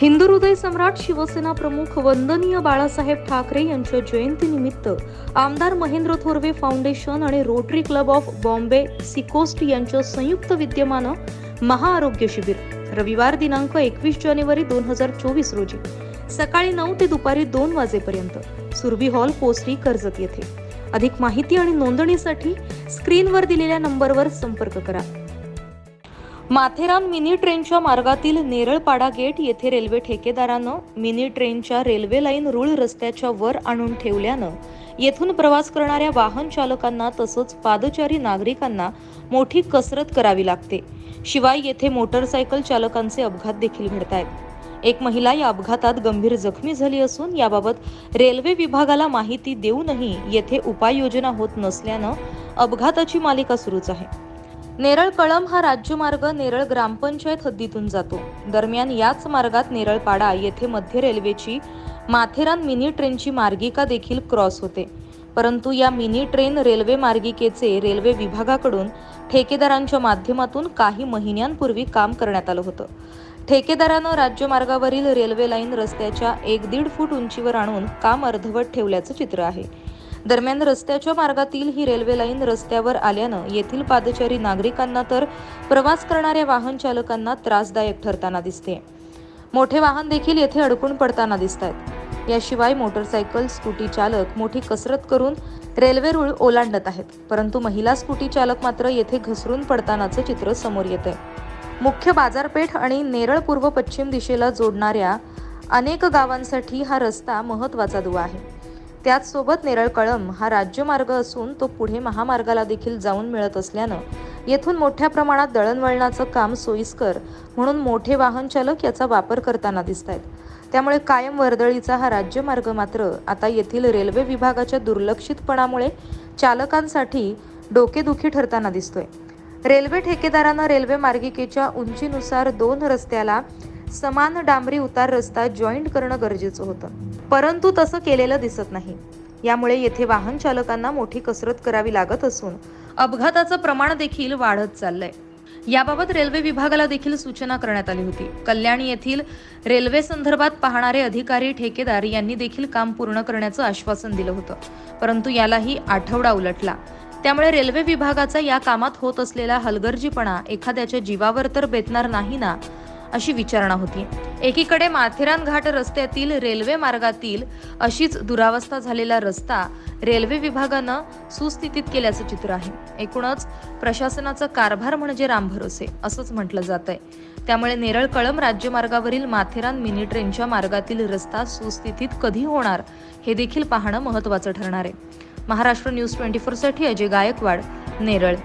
हिंदू हृदय सम्राट शिवसेना प्रमुख वंदनीय बाळासाहेब ठाकरे यांच्या जयंतीनिमित्त आमदार महेंद्र थोरवे फाउंडेशन आणि rotary club of Bombay seacoast यांच्या संयुक्त विद्यमानं महाआरोग्य शिबिर रविवार दिनांक एकवीस जानेवारी दोन हजार चोवीस रोजी सकाळी नऊ ते दुपारी दोन वाजेपर्यंत. सुरभी हॉल पोस्टी कर्जत येथे. अधिक माहिती आणि नोंदणीसाठी स्क्रीनवर दिलेल्या नंबरवर संपर्क करा. माथेरान मिनी ट्रेनच्या मार्गातील नेरळपाडा गेट येथे रेल्वे ठेकेदारानं मिनी ट्रेनच्या रेल्वे लाईन रुळ रस्त्याच्या वर आणून ठेवल्यानं येथून प्रवास करणाऱ्या वाहन चालकांना तसंच पादचारी नागरिकांना मोठी कसरत करावी लागते. शिवाय येथे मोटरसायकल चालकांचे अपघात देखील घडत आहेत एक महिला या अपघातात गंभीर जखमी झाली असून याबाबत रेल्वे विभागाला माहिती देऊनही येथे उपाययोजना होत नसल्यानं अपघाताची मालिका सुरूच आहे. नेरळ कळम हा राज्यमार्ग नेरळ ग्रामपंचायत हद्दीतून जातो. दरम्यान याच मार्गात नेरळपाडा येथे मध्य रेल्वेची माथेरान मिनी ट्रेनची मार्गिका देखील क्रॉस होते. परंतु या मिनी ट्रेन रेल्वे मार्गिकेचे रेल्वे विभागाकडून ठेकेदारांच्या माध्यमातून काही महिन्यांपूर्वी काम करण्यात आलं होतं. ठेकेदारानं राज्यमार्गावरील रेल्वे लाईन रस्त्याच्या एक दीड फूट उंचीवर आणून काम अर्धवट ठेवल्याचं चित्र आहे. दरम्यान रस्त्याच्या मार्गातील ही रेल्वे लाईन रस्त्यावर आल्यानं येथील पादचारी नागरिकांना तर प्रवास करणाऱ्या वाहन चालकांना त्रासदायक ठरताना दिसते. मोठे वाहन देखील येथे अडकून पडताना दिसत आहेत याशिवाय मोटरसायकल स्कूटी चालक मोठी कसरत करून रेल्वे रुळ ओलांडत आहेत परंतु महिला स्कूटी चालक मात्र येथे घसरून पडतानाचं चित्र समोर येत आहे मुख्य बाजारपेठ आणि नेरळ पूर्व पश्चिम दिशेला जोडणाऱ्या अनेक गावांसाठी हा रस्ता महत्त्वाचा दुवा आहे. त्याचसोबत नेरळ कळम हा राज्यमार्ग असून तो पुढे महामार्गाला देखील जाऊन मिळत असल्यानं येथून मोठ्या प्रमाणात दळणवळणाचं काम सोयीस्कर म्हणून मोठे वाहन चालक याचा वापर करताना दिसत आहेत त्यामुळे कायम वर्दळीचा हा राज्यमार्ग मात्र आता येथील रेल्वे विभागाच्या दुर्लक्षितपणामुळे चालकांसाठी डोकेदुखी ठरताना दिसतोय. रेल्वे ठेकेदारानं रेल्वे मार्गिकेच्या उंचीनुसार दोन रस्त्याला समान डांबरी उतार रस्ता जॉईंट करणं गरजेचं होतं. परंतु तसं केलेलं दिसत नाही. यामुळे येथे वाहन चालकांना मोठी कसरत करावी लागत असून अपघाताचं प्रमाण देखील वाढत चाललंय. याबाबत रेल्वे विभागाला देखील सूचना करण्यात आली होती. कल्याणी येथील रेल्वे संदर्भात पाहणारे अधिकारी ठेकेदार यांनी देखील काम पूर्ण करण्याचं आश्वासन दिलं होतं. परंतु यालाही आठवडा उलटला. त्यामुळे रेल्वे विभागाचा या कामात होत असलेला हलगर्जीपणा एखाद्याच्या जीवावर तर बेतणार नाही ना? अशी विचारणा होती. एकीकडे माथेरान घाट रस्त्यातील रेल्वे मार्गातील अशीच दुरावस्था झालेला रस्ता रेल्वे विभागानं सुस्थितीत केल्याचं चित्र आहे. एकूणच प्रशासनाचा कारभार म्हणजे रामभरोसे असंच म्हटलं जात आहे त्यामुळे नेरळ कळम राज्यमार्गावरील माथेरान मिनी ट्रेनच्या मार्गातील रस्ता सुस्थितीत कधी होणार हे देखील पाहणं महत्त्वाचं ठरणार आहे. महाराष्ट्र न्यूज ट्वेंटी फोरसाठी अजय गायकवाड नेरळ.